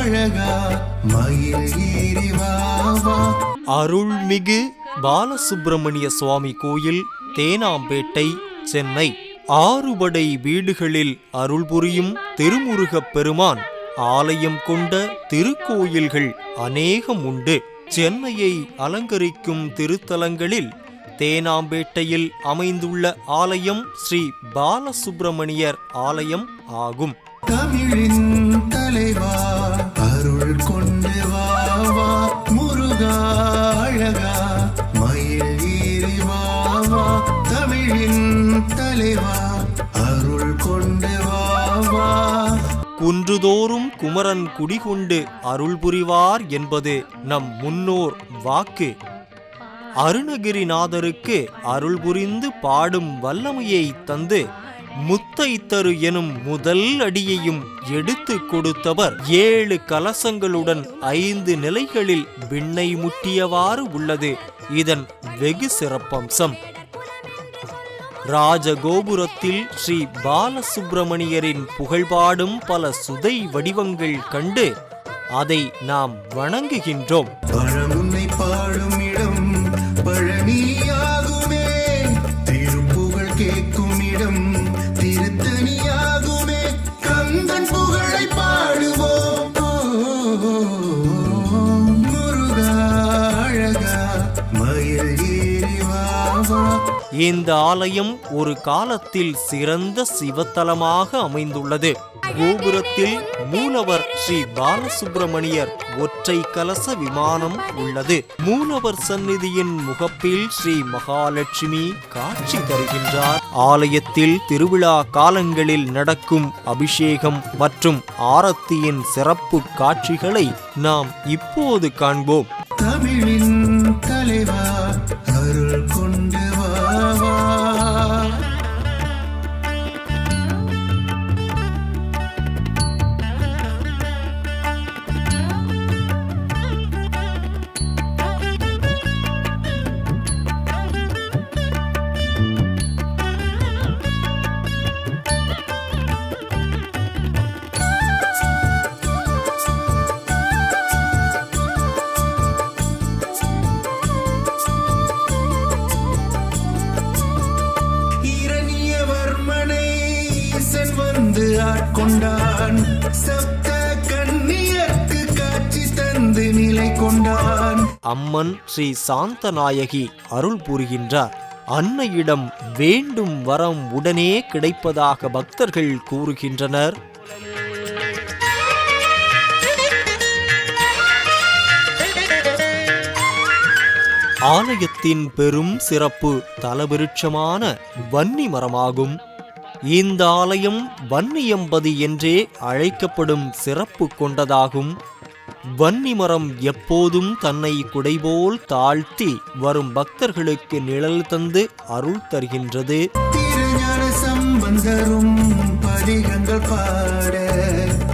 அழகா அருள்மிகு பாலசுப்பிரமணிய சுவாமி கோயில் தேனாம்பேட்டை சென்னை. ஆறுபடை வீடுகளில் அருள் புரியும் திருமுருகப் பெருமான். ஆலயம் கொண்ட திருக்கோயில்கள் அநேகம் உண்டு. சென்னையை அலங்கரிக்கும் திருத்தலங்களில் தேனாம்பேட்டையில் அமைந்துள்ள ஆலயம் ஸ்ரீ பாலசுப்பிரமணியர் ஆலயம் ஆகும். தமிழின் தலைவா அழகா மயில் ஏறி வா தமிழின் தலைவா அருள் கொண்டு வாவா குன்றுதோறும் குமரன் குடிகொண்டு அருள் புரிவார் என்பது நம் முன்னோர் வாக்கு. அருணகிரிநாதருக்கு அருள் புரிந்து பாடும் வல்லமையை தந்து முத்தை தரு எனும் முதல் அடியையும் எடுத்து கொடுத்தவர். ஏழு கலசங்களுடன் ஐந்து நிலைகளில் விண்ணை முட்டியவாறு உள்ளது. இதன் வெகு சிறப்பம்சம். ராஜகோபுரத்தில் ஸ்ரீ பாலசுப்பிரமணியரின் புகழ்பாடும் பல சுதை வடிவங்கள் கண்டு அதை நாம் வணங்குகின்றோம். பாடும் இந்த ஆலயம் ஒரு காலத்தில் சிறந்த சிவத்தலமாக அமைந்துள்ளது. கோபுரத்தில் மூலவர் ஸ்ரீ பாலசுப்பிரமணியர் ஒற்றை கலச விமானம் உள்ளது. மூலவர் சந்நிதியின் முகப்பில் ஸ்ரீ மகாலட்சுமி காட்சி தருகின்றார். ஆலயத்தில் திருவிழா காலங்களில் நடக்கும் அபிஷேகம் மற்றும் ஆரத்தியின் சிறப்பு காட்சிகளை நாம் இப்போது காண்போம். தமிழின் கொண்டான். சப்த கண்ணியர்க்கு காட்சி தந்து நிலை கொண்டான். அம்மன் ஸ்ரீ சாந்தநாயகி அருள் புரிகின்றார். அன்னையிடம் வேண்டும் வரம் உடனே கிடைப்பதாக பக்தர்கள் கூறுகின்றனர். ஆலயத்தின் பெரும் சிறப்பு தலவிருட்சமான வன்னி மரமாகும். இந்த ஆலயம் வன்னியம்பதி என்றே அழைக்கப்படும் சிறப்பு கொண்டதாகும். வன்னி மரம் எப்போதும் தன்னை குடைபோல் தாழ்த்தி வரும் பக்தர்களுக்கு நிழல் தந்து அருள் தருகின்றது. பதிகங்கள் பாட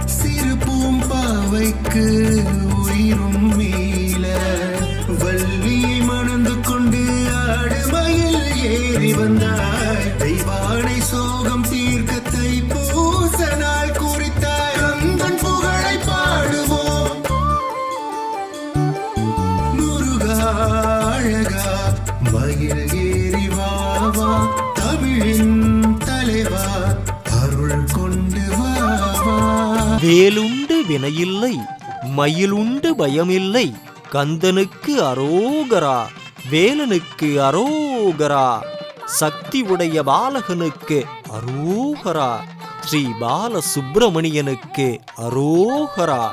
சிறு பூம்பாவைக்கு வந்தாய். தெய்வானை சோகம் தீர்க்க தைப்பூச நாள் குறித்தாய். கந்தன் புகழை பாடுவோம். முருகா அழகா மயில் ஏறி தமிழின் தலைவா அருள் கொண்டு வா. வேலுண்டு வினையில்லை மயிலுண்டு பயமில்லை கந்தனுக்கு அரோகரா வேலனுக்கு அரோகரா. சக்தி உடைய பாலகனுக்கு அரோகரா. ஸ்ரீ பால சுப்பிரமணியனுக்கு அரோகரா.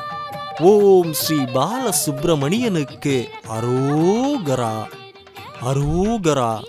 ஓம் ஸ்ரீ பால சுப்பிரமணியனுக்கு அரோகரா. அரோகரா.